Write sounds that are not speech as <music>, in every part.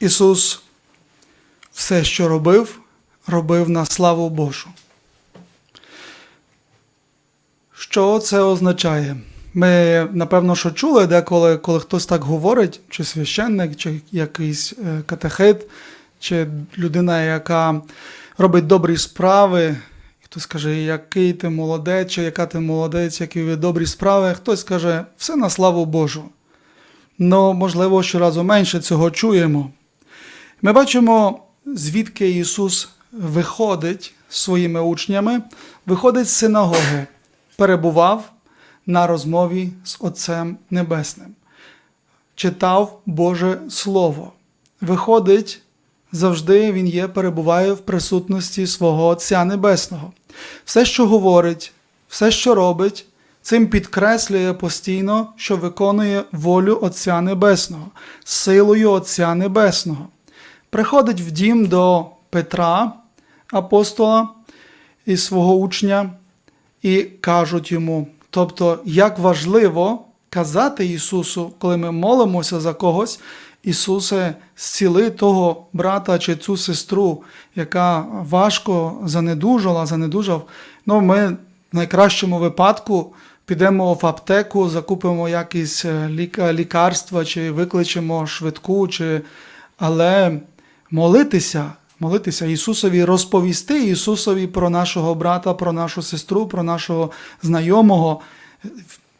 Ісус все, що робив, робив на славу Божу. Що це означає? Ми, напевно, що чули деколи, коли хтось так говорить, чи священник, чи якийсь е, катехит, чи людина, яка робить добрі справи, хтось каже, який ти молодець, чи яка ти молодець, які ви добрі справи, хтось каже, все на славу Божу. Ну, можливо, щоразу менше цього чуємо. Ми бачимо, звідки Ісус виходить своїми учнями, виходить з синагоги, перебував на розмові з Отцем Небесним, читав Боже Слово. Виходить, завжди Він є, перебуває в присутності свого Отця Небесного. Все, що говорить, все, що робить, цим підкреслює постійно, що виконує волю Отця Небесного, силою Отця Небесного. Приходить в дім до Петра, апостола і свого учня, і кажуть йому, тобто, як важливо казати Ісусу, коли ми молимося за когось, Ісусе, зціли того брата чи цю сестру, яка важко занедужала, занедужав. Ну, ми в найкращому випадку підемо в аптеку, закупимо якісь е, лікарства, чи викличемо швидку, чи... але молитися, молитися Ісусові, розповісти Ісусові про нашого брата, про нашу сестру, про нашого знайомого.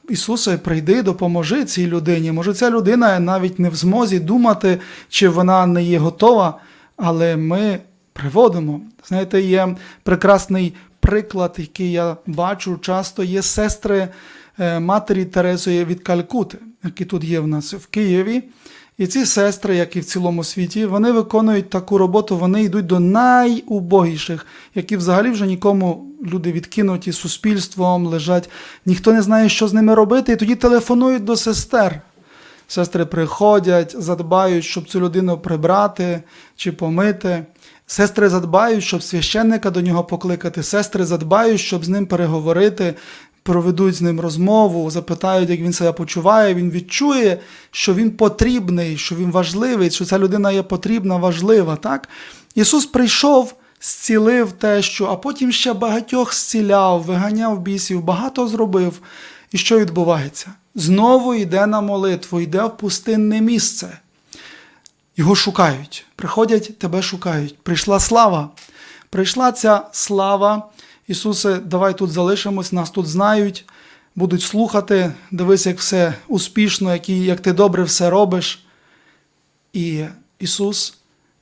Ісусе, прийди, допоможи цій людині. Може, ця людина навіть не в змозі думати, чи вона не є готова, але ми приводимо. Знаєте, є прекрасний приклад, який я бачу часто, є сестри е, матері Терезої від Калькути, які тут є в нас в Києві. І ці сестри, як і в цілому світі, вони виконують таку роботу, вони йдуть до найубогіших, які взагалі вже нікому люди відкинуті суспільством, лежать, ніхто не знає, що з ними робити, і тоді телефонують до сестер. Сестри приходять, задбають, щоб цю людину прибрати чи помити. Сестри задбають, щоб священника до нього покликати. Сестри задбають, щоб з ним переговорити, проведуть з ним розмову, запитають, як він себе почуває. Він відчує, що він потрібний, що він важливий, що ця людина є потрібна, важлива. Так? Ісус прийшов, зцілив те, що, а потім ще багатьох зціляв, виганяв бісів, багато зробив. І що відбувається? Знову йде на молитву, йде в пустинне місце. Його шукають, приходять, тебе шукають. Прийшла слава. Прийшла ця слава. Ісусе, давай тут залишимось, нас тут знають, будуть слухати, дивись, як все успішно, як, ти добре все робиш. І Ісус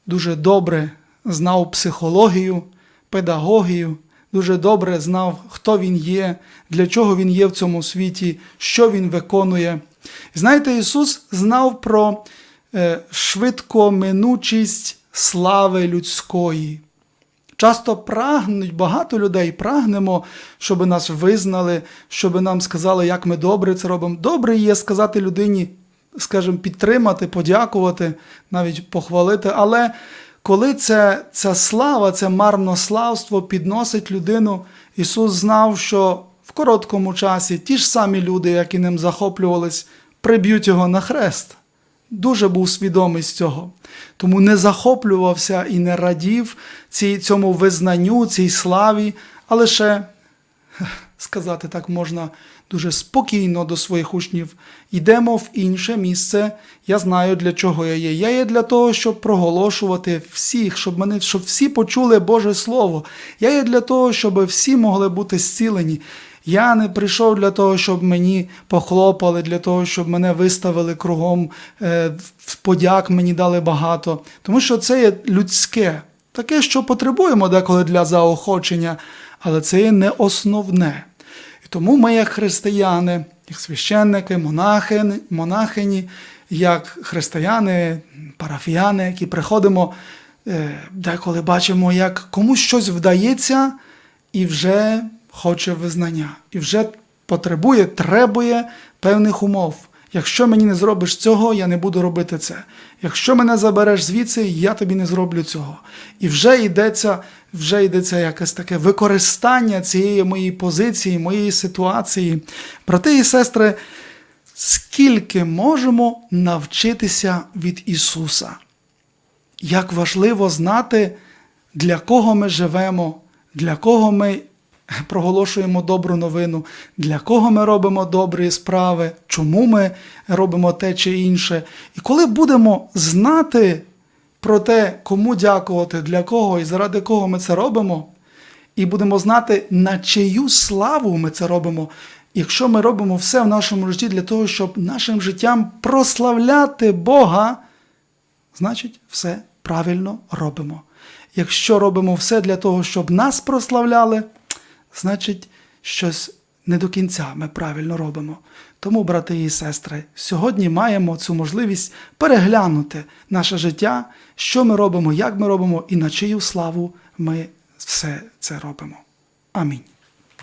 дуже добре знав психологію, педагогію, дуже добре знав, хто Він є, для чого Він є в цьому світі, що Він виконує. Знаєте, Ісус знав про е, швидкоминучість слави людської. Часто прагнуть, багато людей прагнемо, щоб нас визнали, щоб нам сказали, як ми добре це робимо. Добре є сказати людині, скажімо, підтримати, подякувати, навіть похвалити. Але коли це, ця слава, це марнославство підносить людину, Ісус знав, що в короткому часі ті ж самі люди, які ним захоплювались, приб'ють його на хрест дуже був свідомий з цього. Тому не захоплювався і не радів цій, цьому визнанню, цій славі, а лише, <laughs> сказати так можна, дуже спокійно до своїх учнів. Йдемо в інше місце. Я знаю, для чого я є. Я є для того, щоб проголошувати всіх, щоб мене, щоб всі почули Боже Слово. Я є для того, щоб всі могли бути зцілені. Я не прийшов для того, щоб мені похлопали, для того, щоб мене виставили кругом, е, в подяк мені дали багато. Тому що це є людське, таке, що потребуємо деколи для заохочення, але це є не основне. І тому ми, як християни, як священники, монахи, монахині, як християни, парафіяни, які приходимо, е, деколи бачимо, як комусь щось вдається і вже хоче визнання, і вже потребує, требує певних умов. Якщо мені не зробиш цього, я не буду робити це. Якщо мене забереш звідси, я тобі не зроблю цього. І вже йдеться, вже йдеться якесь таке використання цієї моєї позиції, моєї ситуації. Брати і сестри, скільки можемо навчитися від Ісуса? як важливо знати, для кого ми живемо, для кого ми проголошуємо добру новину, для кого ми робимо добрі справи, чому ми робимо те чи інше. І коли будемо знати про те, кому дякувати, для кого і заради кого ми це робимо, і будемо знати, на чию славу ми це робимо. Якщо ми робимо все в нашому житті для того, щоб нашим життям прославляти Бога, значить, все правильно робимо. Якщо робимо все для того, щоб нас прославляли, значить, щось не до кінця ми правильно робимо. Тому, брати і сестри, сьогодні маємо цю можливість переглянути наше життя, що ми робимо, як ми робимо і на чию славу ми все це робимо. Амінь.